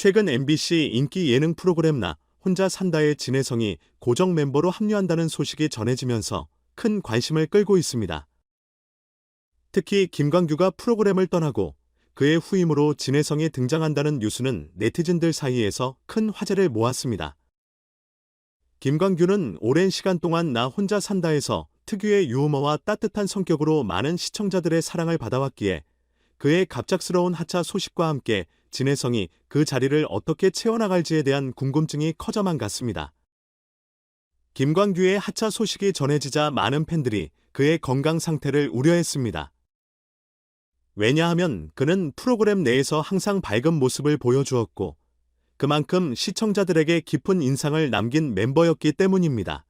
최근 MBC 인기 예능 프로그램 나 혼자 산다의 진혜성이 고정 멤버로 합류한다는 소식이 전해지면서 큰 관심을 끌고 있습니다. 특히 김광규가 프로그램을 떠나고 그의 후임으로 진혜성이 등장한다는 뉴스는 네티즌들 사이에서 큰 화제를 모았습니다. 김광규는 오랜 시간 동안 나 혼자 산다에서 특유의 유머와 따뜻한 성격으로 많은 시청자들의 사랑을 받아왔기에 그의 갑작스러운 하차 소식과 함께 진혜성이 그 자리를 어떻게 채워나갈지에 대한 궁금증이 커져만 갔습니다. 김광규의 하차 소식이 전해지자 많은 팬들이 그의 건강 상태를 우려했습니다. 왜냐하면 그는 프로그램 내에서 항상 밝은 모습을 보여주었고 그만큼 시청자들에게 깊은 인상을 남긴 멤버였기 때문입니다.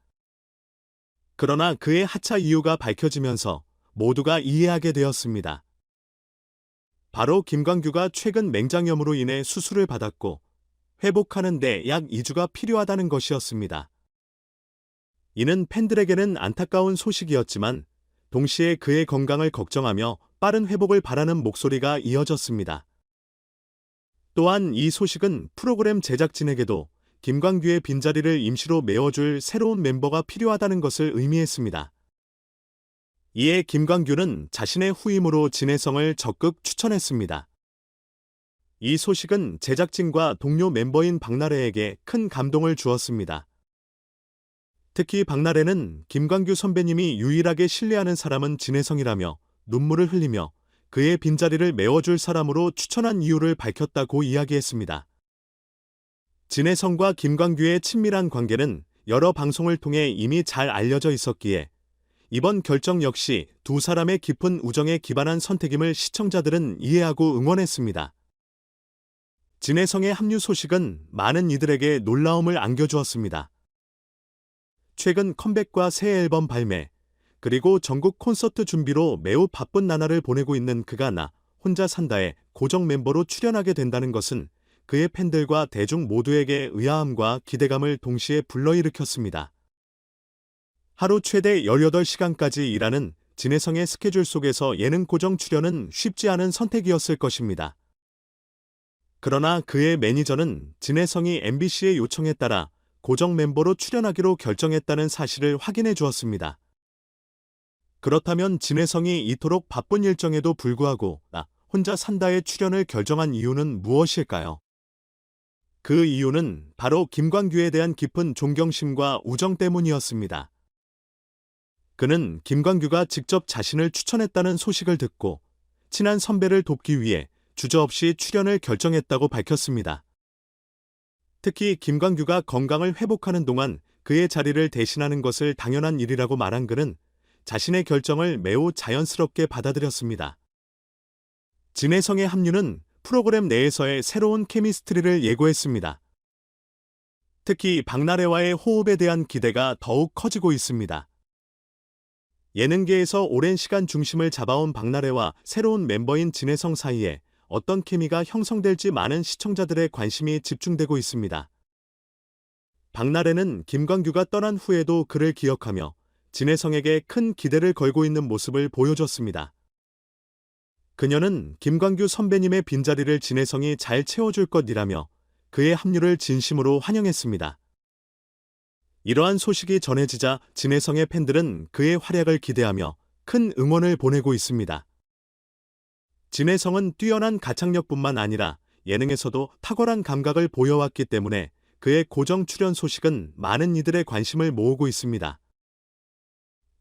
그러나 그의 하차 이유가 밝혀지면서 모두가 이해하게 되었습니다. 바로 김광규가 최근 맹장염으로 인해 수술을 받았고 회복하는 데 약 2주가 필요하다는 것이었습니다. 이는 팬들에게는 안타까운 소식이었지만 동시에 그의 건강을 걱정하며 빠른 회복을 바라는 목소리가 이어졌습니다. 또한 이 소식은 프로그램 제작진에게도 김광규의 빈자리를 임시로 메워줄 새로운 멤버가 필요하다는 것을 의미했습니다. 이에 김광규는 자신의 후임으로 진혜성을 적극 추천했습니다. 이 소식은 제작진과 동료 멤버인 박나래에게 큰 감동을 주었습니다. 특히 박나래는 김광규 선배님이 유일하게 신뢰하는 사람은 진혜성이라며 눈물을 흘리며 그의 빈자리를 메워줄 사람으로 추천한 이유를 밝혔다고 이야기했습니다. 진혜성과 김광규의 친밀한 관계는 여러 방송을 통해 이미 잘 알려져 있었기에 이번 결정 역시 두 사람의 깊은 우정에 기반한 선택임을 시청자들은 이해하고 응원했습니다. 진혜성의 합류 소식은 많은 이들에게 놀라움을 안겨주었습니다. 최근 컴백과 새 앨범 발매, 그리고 전국 콘서트 준비로 매우 바쁜 나날을 보내고 있는 그가 나 혼자 산다에 고정 멤버로 출연하게 된다는 것은 그의 팬들과 대중 모두에게 의아함과 기대감을 동시에 불러일으켰습니다. 하루 최대 18시간까지 일하는 진혜성의 스케줄 속에서 예능 고정 출연은 쉽지 않은 선택이었을 것입니다. 그러나 그의 매니저는 진혜성이 MBC의 요청에 따라 고정 멤버로 출연하기로 결정했다는 사실을 확인해 주었습니다. 그렇다면 진혜성이 이토록 바쁜 일정에도 불구하고 나 혼자 산다의 출연을 결정한 이유는 무엇일까요? 그 이유는 바로 김광규에 대한 깊은 존경심과 우정 때문이었습니다. 그는 김광규가 직접 자신을 추천했다는 소식을 듣고 친한 선배를 돕기 위해 주저없이 출연을 결정했다고 밝혔습니다. 특히 김광규가 건강을 회복하는 동안 그의 자리를 대신하는 것을 당연한 일이라고 말한 그는 자신의 결정을 매우 자연스럽게 받아들였습니다. 진혜성의 합류는 프로그램 내에서의 새로운 케미스트리를 예고했습니다. 특히 박나래와의 호흡에 대한 기대가 더욱 커지고 있습니다. 예능계에서 오랜 시간 중심을 잡아온 박나래와 새로운 멤버인 진혜성 사이에 어떤 케미가 형성될지 많은 시청자들의 관심이 집중되고 있습니다. 박나래는 김광규가 떠난 후에도 그를 기억하며 진혜성에게 큰 기대를 걸고 있는 모습을 보여줬습니다. 그녀는 김광규 선배님의 빈자리를 진혜성이 잘 채워줄 것이라며 그의 합류를 진심으로 환영했습니다. 이러한 소식이 전해지자 진혜성의 팬들은 그의 활약을 기대하며 큰 응원을 보내고 있습니다. 진혜성은 뛰어난 가창력뿐만 아니라 예능에서도 탁월한 감각을 보여왔기 때문에 그의 고정 출연 소식은 많은 이들의 관심을 모으고 있습니다.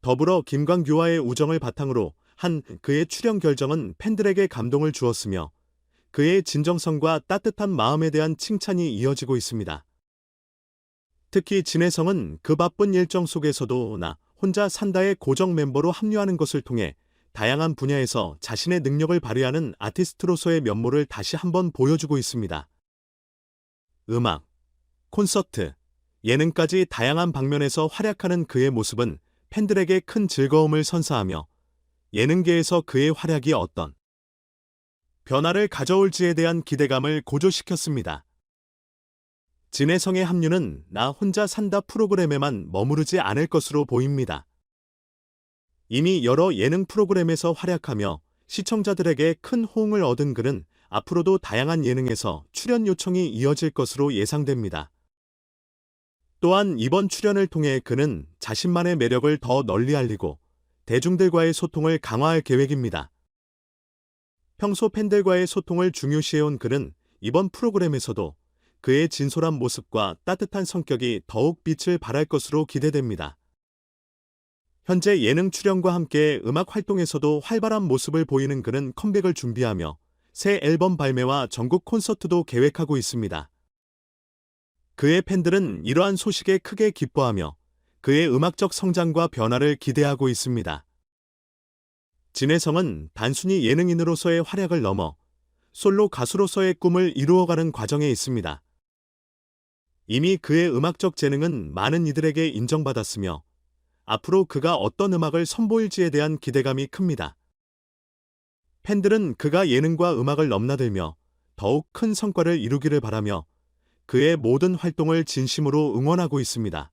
더불어 김광규와의 우정을 바탕으로 한 그의 출연 결정은 팬들에게 감동을 주었으며 그의 진정성과 따뜻한 마음에 대한 칭찬이 이어지고 있습니다. 특히 진혜성은 그 바쁜 일정 속에서도 나 혼자 산다의 고정 멤버로 합류하는 것을 통해 다양한 분야에서 자신의 능력을 발휘하는 아티스트로서의 면모를 다시 한번 보여주고 있습니다. 음악, 콘서트, 예능까지 다양한 방면에서 활약하는 그의 모습은 팬들에게 큰 즐거움을 선사하며 예능계에서 그의 활약이 어떤 변화를 가져올지에 대한 기대감을 고조시켰습니다. 진혜성의 합류는 나 혼자 산다 프로그램에만 머무르지 않을 것으로 보입니다. 이미 여러 예능 프로그램에서 활약하며 시청자들에게 큰 호응을 얻은 그는 앞으로도 다양한 예능에서 출연 요청이 이어질 것으로 예상됩니다. 또한 이번 출연을 통해 그는 자신만의 매력을 더 널리 알리고 대중들과의 소통을 강화할 계획입니다. 평소 팬들과의 소통을 중요시해온 그는 이번 프로그램에서도 그의 진솔한 모습과 따뜻한 성격이 더욱 빛을 발할 것으로 기대됩니다. 현재 예능 출연과 함께 음악 활동에서도 활발한 모습을 보이는 그는 컴백을 준비하며 새 앨범 발매와 전국 콘서트도 계획하고 있습니다. 그의 팬들은 이러한 소식에 크게 기뻐하며 그의 음악적 성장과 변화를 기대하고 있습니다. 진혜성은 단순히 예능인으로서의 활약을 넘어 솔로 가수로서의 꿈을 이루어가는 과정에 있습니다. 이미 그의 음악적 재능은 많은 이들에게 인정받았으며 앞으로 그가 어떤 음악을 선보일지에 대한 기대감이 큽니다. 팬들은 그가 예능과 음악을 넘나들며 더욱 큰 성과를 이루기를 바라며 그의 모든 활동을 진심으로 응원하고 있습니다.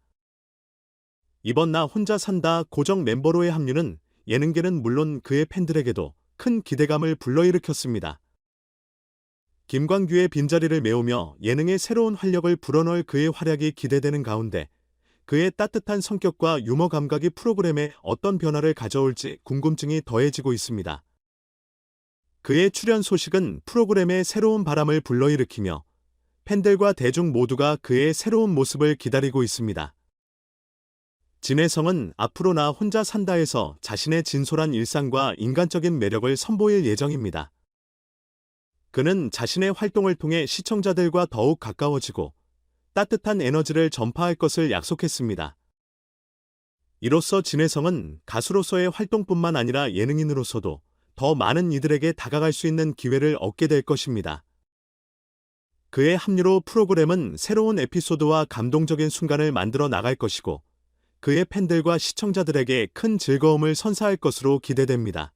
이번 나 혼자 산다 고정 멤버로의 합류는 예능계는 물론 그의 팬들에게도 큰 기대감을 불러일으켰습니다. 김광규의 빈자리를 메우며 예능의 새로운 활력을 불어넣을 그의 활약이 기대되는 가운데 그의 따뜻한 성격과 유머 감각이 프로그램에 어떤 변화를 가져올지 궁금증이 더해지고 있습니다. 그의 출연 소식은 프로그램에 새로운 바람을 불러일으키며 팬들과 대중 모두가 그의 새로운 모습을 기다리고 있습니다. 진혜성은 앞으로 나 혼자 산다에서 자신의 진솔한 일상과 인간적인 매력을 선보일 예정입니다. 그는 자신의 활동을 통해 시청자들과 더욱 가까워지고 따뜻한 에너지를 전파할 것을 약속했습니다. 이로써 진혜성은 가수로서의 활동뿐만 아니라 예능인으로서도 더 많은 이들에게 다가갈 수 있는 기회를 얻게 될 것입니다. 그의 합류로 프로그램은 새로운 에피소드와 감동적인 순간을 만들어 나갈 것이고 그의 팬들과 시청자들에게 큰 즐거움을 선사할 것으로 기대됩니다.